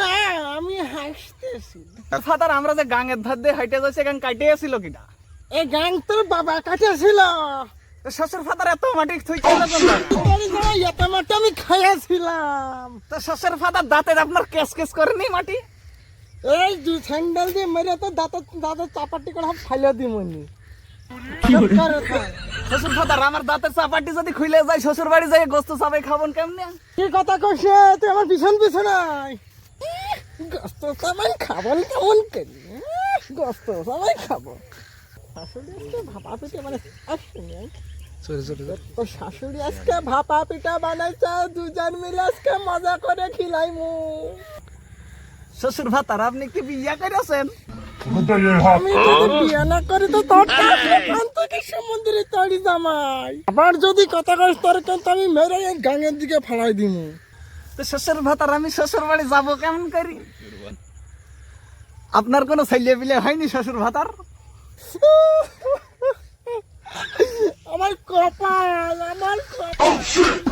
না আমি হাসতেছি ফাদার আমরা যে গাঙের ধার দিয়ে হাইটে যাচ্ছি গাং কাটে আসছিল কিনা? এই গাং তোর বাবা কাটেছিল শ্বশুর ফাদার এত মাটি থুই কেন তোর জামা এত মাটি আমি খাইয়াছিলাম। তো শ্বশুর ফাদার দাঁতের আপনার কেস কেস করেনি মাটি? এই দু স্যান্ডেল দিয়ে মেরে তো দাঁত দাঁত চাপাটি করে ফাইলে দি মনি শ্বশুর ফাদার আমার দাঁতের চাপাটি যদি খুলে যায় শ্বশুর বাড়ি যাই গোস্ত চাপাই খাবন কেমনে? কি কথা কইছে? তুই আমার পিছন পিছন আয় গোস্ত সবাই খাব কেমন করি গোস্ত সবাই খাব। শাশুড়ি আজকে ভাপা পিঠে মানে তো শাশুড়ি আজকে ভাপা পিঠা বানাইছে দুজন মিলে আজকে মজা করে খিলাইমু। শ্বশুর ফাদার আপনি কি বিয়া করেছেন আমি যদি বিয়ে না করি তো তোর জামাই আবার যদি কথা কইস তোর কিন্তু আমি মেরে গাঙের দিকে ফালাই দিমু তো শ্বশুর ভাতার আমি শ্বশুর বাড়ি যাব কেমন করি আপনার কোনো ছেলে পিলে হয়নি শ্বশুর ভাতার আমার কপাল আমার কপাল।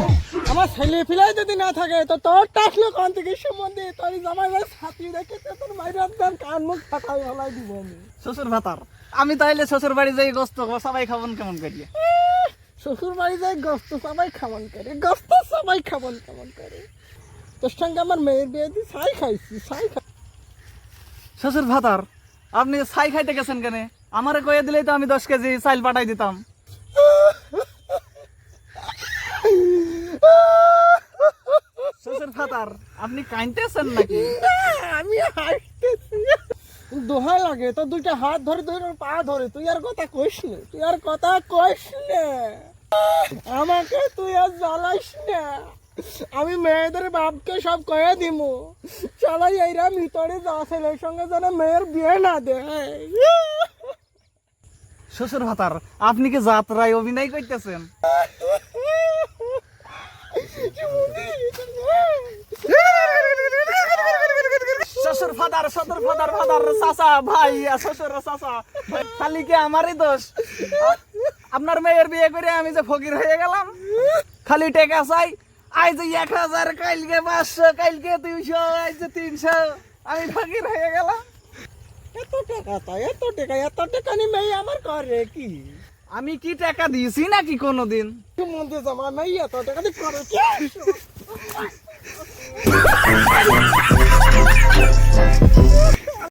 আমার ছেলে ফিলাই যদি না থাকে তো তোর টাকলো কান থেকে সম্বন্ধে? তোর জামাই ভাই ছাতি রেখে তোর মাইরার দান কান মুখ ফাটাই ফেলাই দিব আমি। শ্বশুর ভাতার। আমি তাইলে শ্বশুর বাড়ি যাই গোস্ত সবাই খাবন কেমন করি? শ্বশুর বাড়ি যায় গোস্ত সবাই খামন করে। গোস্ত সবাই খামন কেমন করে? তোর সঙ্গে আমার মেয়ের বিয়ে দিয়ে ছাই খাইছি ছাই খাই শ্বশুর ভাতার আপনি ছাই খাইতে গেছেন কেন? আমারে কয়ে দিলেই তো আমি দশ কেজি চাইল পাঠাই দিতাম। শ্বশুর ভাতার আপনি কাইনতেছেন নাকি? আমি হাসতেছি। লাগে তো দুইটা হাত ধরে পা ধরে তুই আর কথা কইস না তুই আর কথা কইস না। আমাকে তুই আর জ্বালাইস না। আমি মেয়েদের বাপকে সব কয়ে দিব চালাই এইরা ভিতরে যা ছেলের সঙ্গে যেন মেয়ের বিয়ে না দে শ্বশুর ভাতার আপনি কি যাত্রায় অভিনয় করতেছেন? শ্বশুর ফাদার শ্বশুর ফাদার ফাদার চাচা ভাই শ্বশুর চাচা। খালি কি আমারই দোষ? আপনার মেয়ের বিয়ে করে আমি যে ফকির হয়ে গেলাম খালি টেকা চাই। আজ এক হাজার কালকে পাঁচশো কালকে দুইশো আজ তিনশো। আমি ফকির হয়ে গেলাম। এত টাকা তো এত টাকা এত টাকা নি মেয়ে আমার করে কি? আমি কি টাকা দিয়েছি নাকি কোনোদিন? মন্দির জমা মেয়ে এত টাকা দিয়ে করে কি?